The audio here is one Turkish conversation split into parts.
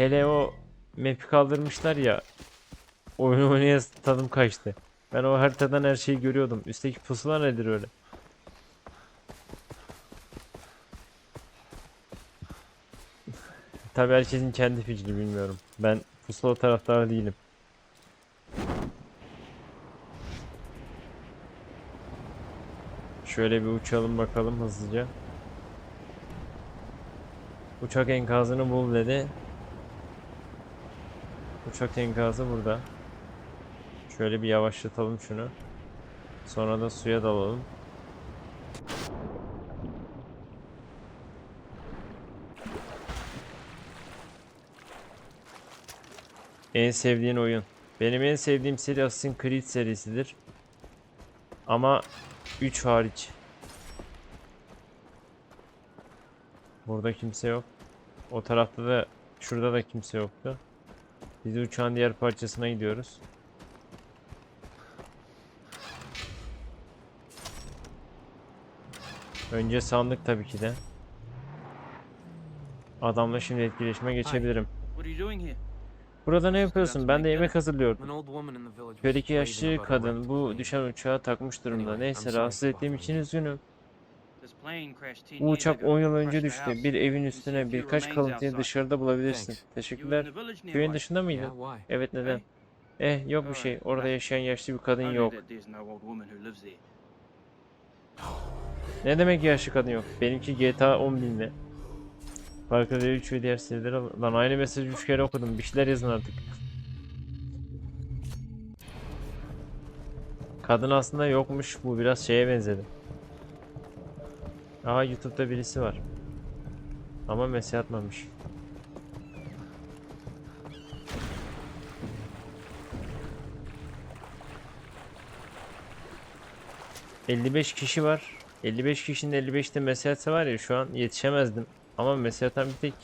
Hele o map'i kaldırmışlar ya. Oyunu oynaya tadım kaçtı. Ben o haritadan her şeyi görüyordum. Üstteki pusula nedir öyle? Tabii herkesin kendi fikri bilmiyorum. Ben pusula taraftarı değilim. Şöyle bir uçalım bakalım hızlıca. Uçak enkazını bul dedi. Uçak enkazı burada. Şöyle bir yavaşlatalım şunu. Sonra da suya dalalım. En sevdiğin oyun. Benim en sevdiğim seri Assassin's Creed serisidir. Ama 3 hariç. Burada kimse yok. O tarafta da şurada da kimse yoktu. Biz de uçağın diğer parçasına gidiyoruz. Önce sandık tabii ki de. Adamla şimdi etkileşime geçebilirim. Burada ne yapıyorsun? Ben de yemek hazırlıyordum. Köydeki yaşlı kadın bu düşen uçağa takmış durumda. Neyse rahatsız ettiğim için üzgünüm. Bu uçak ago. 10 yıl önce düştü. Bir evin üstüne birkaç kalıntıyı dışarıda bulabilirsin. Teşekkürler. Köyün dışında why? Evet neden? Eh yok bir şey. Orada yaşayan yaşlı bir kadın yok. Ne demek yaşlı kadın yok? Benimki GTA 10 binli. Far Cry 3 ve diğer serileri Lan aynı mesajı 3 kere okudum. Bir şeyler yazın artık. Kadın aslında yokmuş. Bu biraz şeye benzedi. Aa YouTube'da birisi var. Ama mesaj atmamış. ...55 kişi var. 55 kişinin 55'te mesaj var ya şu an yetişemezdim. Ama mesaj atan bir tek...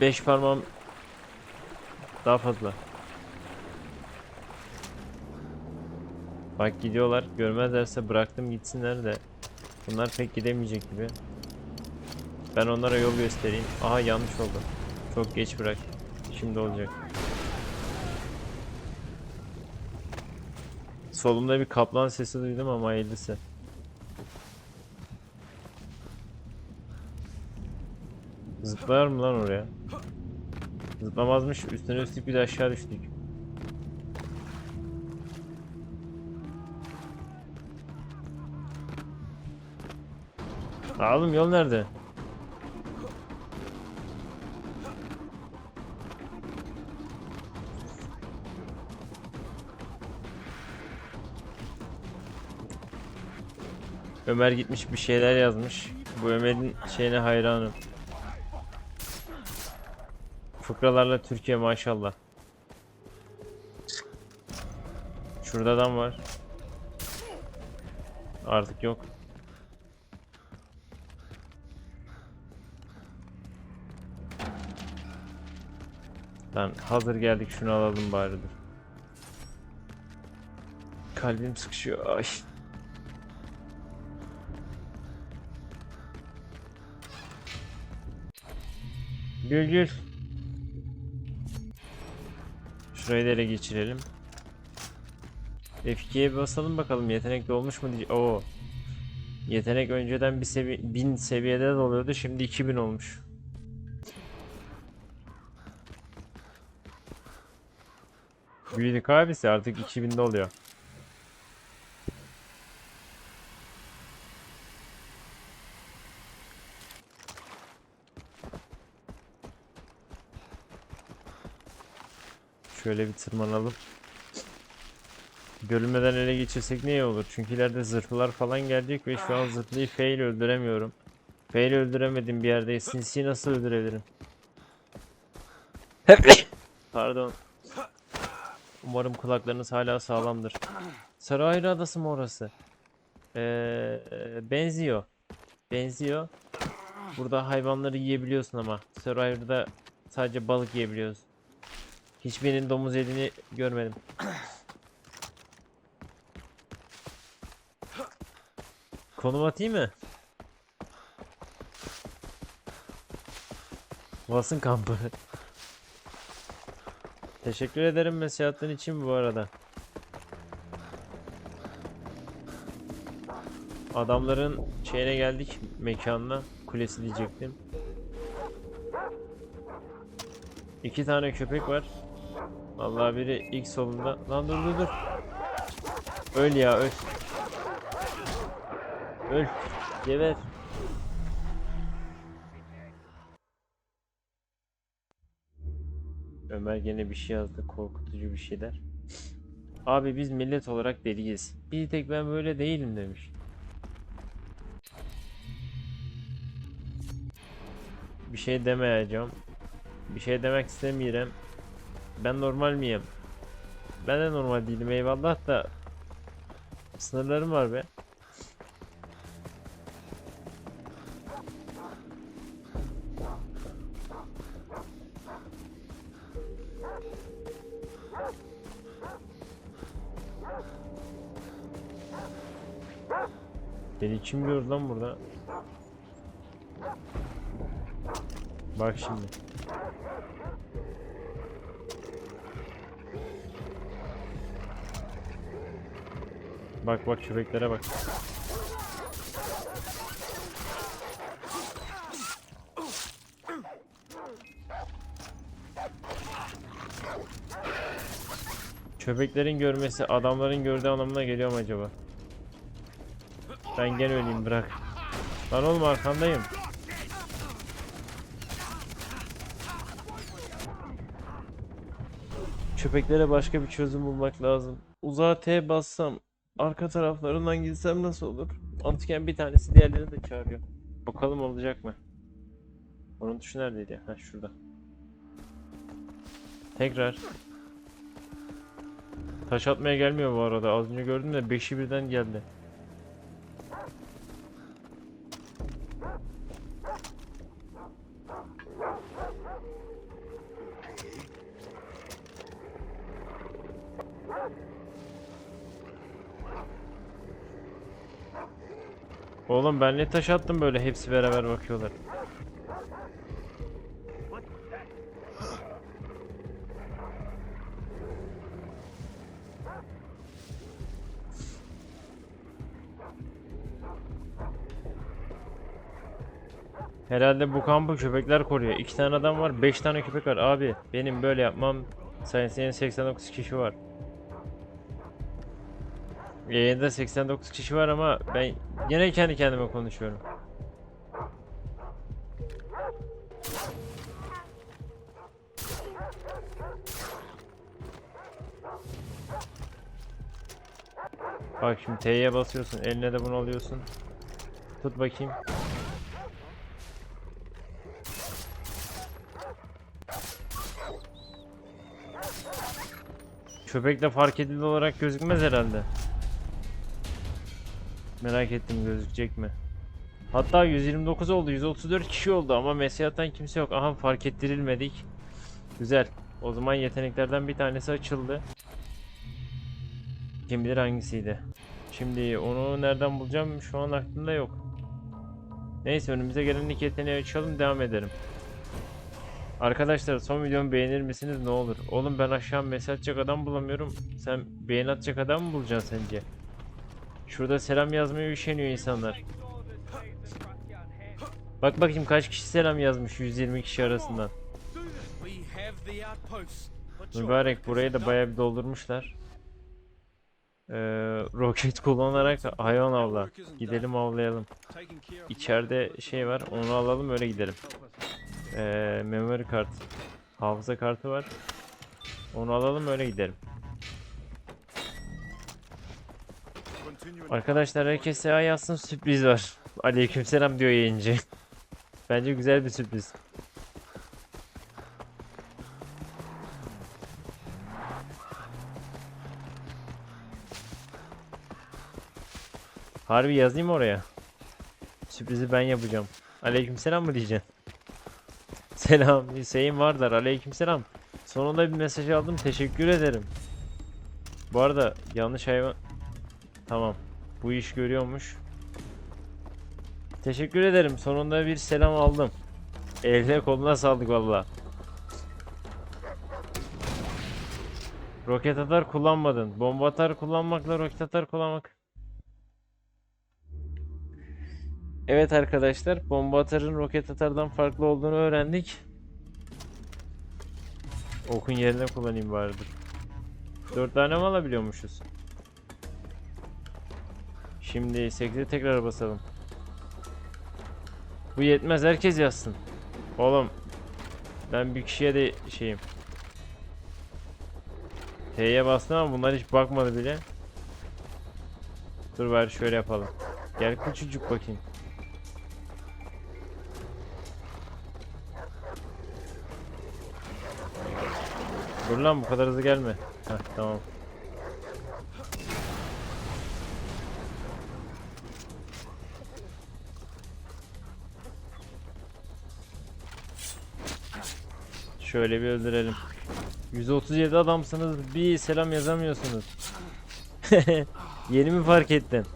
5 parmağım... Daha fazla. Bak gidiyorlar. Görmezlerse bıraktım gitsinler de. Bunlar pek gidemeyecek gibi. Ben onlara yol göstereyim. Aha yanlış oldu. Çok geç bırak. Şimdi olacak. Solumda bir kaplan sesi duydum ama hayırlısı. Zıplar mı lan oraya? Zıplamazmış. Üstüne üstlük bir de aşağı düştük. Oğlum yol nerede? Ömer gitmiş bir şeyler yazmış. Bu Ömer'in şeyine hayranım. Fıkralarla Türkiye maşallah. Şurada adam var. Artık yok. Lan hazır geldik şunu alalım bari dur. Kalbim sıkışıyor. Ay. Gül gül. Şurayı da ele geçirelim. F2'ye basalım bakalım yetenek dolmuş mu diye. Oo. Yetenek önceden bir sevi 1000 seviyede doluyordu şimdi 2000 olmuş. Büyüdük abisi artık 2000'de oluyor. Şöyle bir tırmanalım. Görülmeden ele geçirsek ne iyi olur. Çünkü ileride zırhlılar falan gelecek ve şu an zırhlıyı fail öldüremiyorum. Fail öldüremedim bir yerde. Sinsi'yi nasıl öldürebilirim? Pardon. Umarım kulaklarınız hala sağlamdır. Sarı Ayrı Adası mı orası? Ee, benziyor. Benziyor. Burada hayvanları yiyebiliyorsun ama. Survivor'da sadece balık yiyebiliyoruz. Hiçbirinin domuz yediğini görmedim. Konum atayım mı? Vasın kampı. Teşekkür ederim nasihatın için bu arada. Adamların şeyine geldik mekanına. Kulesi diyecektim. İki tane köpek var. Vallahi biri ilk solunda. Lan dur dur dur. Öl ya öl. Öl. Geber. Ömer gene bir şey yazdı. Korkutucu bir şeyler. Abi biz millet olarak deliyiz. Bir tek ben böyle değilim demiş. Bir şey demeyeceğim. Bir şey demek istemiyorum. Ben normal miyim? Ben de normal değilim eyvallah da sınırlarım var be. Kim gördü lan burada? Bak şimdi. Bak bak köpeklere bak. Köpeklerin görmesi adamların gördüğü anlamına geliyor mu acaba? Ben gene öleyim bırak. Lan oğlum arkandayım. Köpeklere başka bir çözüm bulmak lazım. Uzağa T bassam arka taraflarından gitsem nasıl olur? Mantıken bir tanesi diğerlerini de çağırıyor. Bakalım olacak mı? Onun tuşu neredeydi? Ha şurada. Tekrar. Taş atmaya gelmiyor bu arada. Az önce gördüm de 5'i birden geldi. Oğlum ben ne taş attım böyle hepsi beraber bakıyorlar. Herhalde bu kampı köpekler koruyor. İki tane adam var, beş tane köpek var. Abi benim böyle yapmam. Sayın senin 89 kişi var. Yayında 89 kişi var ama ben yine kendi kendime konuşuyorum. Bak şimdi T'ye basıyorsun, eline de bunu alıyorsun. Tut bakayım. Köpek de fark edildi olarak gözükmez herhalde. Merak ettim gözükecek mi? Hatta 129 oldu, 134 kişi oldu ama mesaj atan kimse yok. Aha fark ettirilmedik. Güzel. O zaman yeteneklerden bir tanesi açıldı. Kim bilir hangisiydi. Şimdi onu nereden bulacağım şu an aklımda yok. Neyse önümüze gelen ilk yeteneği açalım devam edelim. Arkadaşlar son videomu beğenir misiniz ne olur? Oğlum ben aşağı mesaj atacak adam bulamıyorum. Sen beğen atacak adam mı bulacaksın sence? Şurada selam yazmaya üşeniyor insanlar. Bak bakayım kaç kişi selam yazmış 120 kişi arasından. Mübarek burayı da bayağı bir doldurmuşlar. Ee, roket kullanarak hayvan avla. Gidelim avlayalım. İçeride şey var onu alalım öyle gidelim. Ee, memory kart. Hafıza kartı var. Onu alalım öyle gidelim. Arkadaşlar herkese yazsın sürpriz var. Aleykümselam diyor yayıncı. Bence güzel bir sürpriz. Harbi yazayım oraya. Sürprizi ben yapacağım. Aleykümselam mı diyeceksin? Selam Hüseyin Vardar. Aleykümselam. Sonunda bir mesaj aldım. Teşekkür ederim. Bu arada yanlış hayvan... Tamam. Bu iş görüyormuş. Teşekkür ederim. Sonunda bir selam aldım. Eline koluna sağlık valla. Roket atar kullanmadın. Bomba atar kullanmakla roket atar kullanmak. Evet arkadaşlar, bomba atarın roket atardan farklı olduğunu öğrendik. Okun yerine kullanayım bari dur. 4 tane mi alabiliyormuşuz? Şimdi 8'e tekrar basalım. Bu yetmez herkes yazsın. Oğlum ben bir kişiye de şeyim. T'ye bastım ama bunlar hiç bakmadı bile. Dur bari şöyle yapalım. Gel küçücük bakayım. Dur lan bu kadar hızlı gelme. Heh tamam. Şöyle bir öldürelim. 137 adamsınız bir selam yazamıyorsunuz. Yeni mi fark ettin?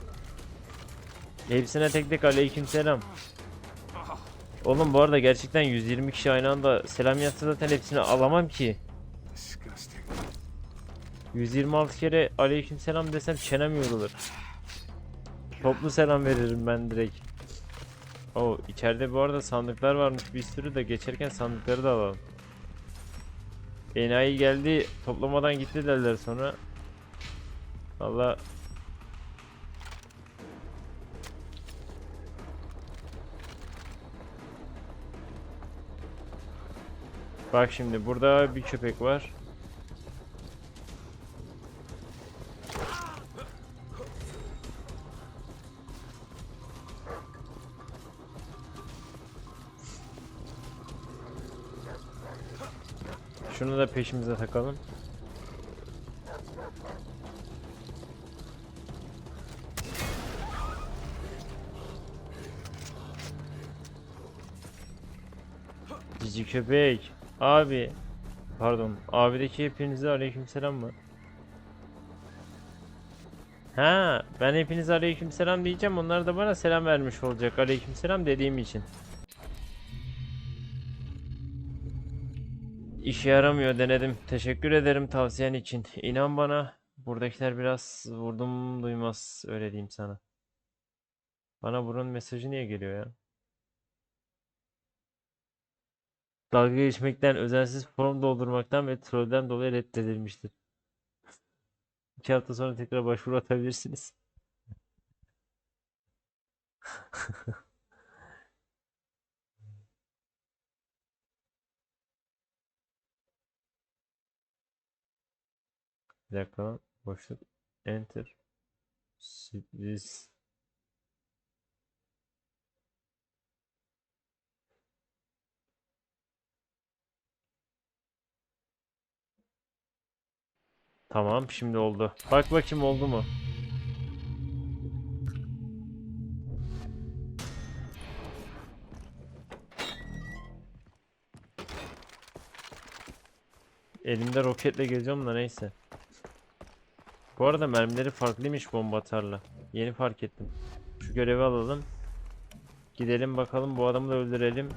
Hepsine tek tek aleyküm selam. Oğlum bu arada gerçekten 120 kişi aynı anda selam yazsa zaten hepsini alamam ki. 126 kere aleyküm selam desem çenem yorulur. Toplu selam veririm ben direkt. O içeride bu arada sandıklar varmış bir sürü de geçerken sandıkları da alalım. Enayi geldi toplamadan gitti derler sonra. Valla Bak şimdi burada bir köpek var. Şunu da peşimize takalım. Cici köpek. Abi. Pardon. Abideki hepinize aleykümselam mı? Ha, ben hepinize aleykümselam diyeceğim. Onlar da bana selam vermiş olacak. Aleykümselam dediğim için. İşe yaramıyor denedim. Teşekkür ederim tavsiyen için. İnan bana buradakiler biraz vurdum duymaz öyle diyeyim sana. Bana bunun mesajı niye geliyor ya? Dalga geçmekten, özensiz form doldurmaktan ve trollden dolayı reddedilmiştir. İki hafta sonra tekrar başvuru atabilirsiniz. Bir dakika. Boşluk. Enter. Sürpriz. Tamam şimdi oldu. Bak bakayım oldu mu? Elimde roketle geziyorum da neyse. Bu arada mermileri farklıymış bomba atarla. Yeni fark ettim. Şu görevi alalım. Gidelim bakalım bu adamı da öldürelim.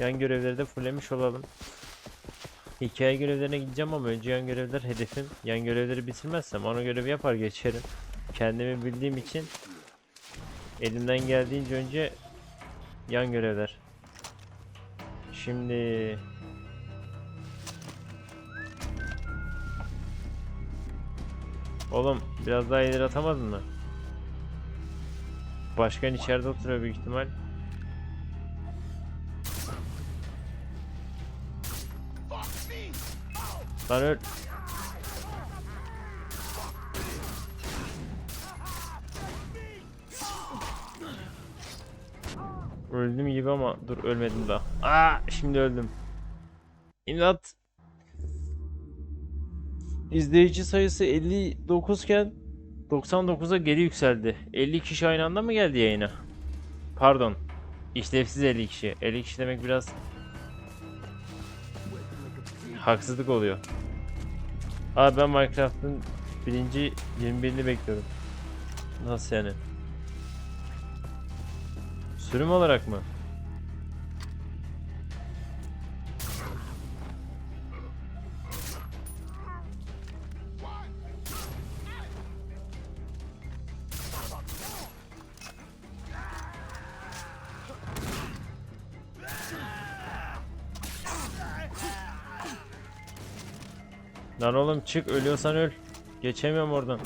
Yan görevleri de fulllemiş olalım. Hikaye görevlerine gideceğim ama önce yan görevler hedefim. Yan görevleri bitirmezsem ana görevi yapar geçerim. Kendimi bildiğim için elimden geldiğince önce yan görevler. Şimdi Oğlum biraz daha ileri atamadın mı? Başkan içeride oturuyor büyük ihtimal. Lan öl. Öldüm gibi ama dur ölmedim daha. Aa şimdi öldüm. İmdat. İzleyici sayısı 59 iken 99'a geri yükseldi. 50 kişi aynı anda mı geldi yayına? Pardon. İşlevsiz 50 kişi. 50 kişi demek biraz haksızlık oluyor. Abi ben Minecraft'ın birinci 21'ini bekliyorum. Nasıl yani? Sürüm olarak mı? Lan oğlum çık ölüyorsan öl. Geçemiyorum oradan.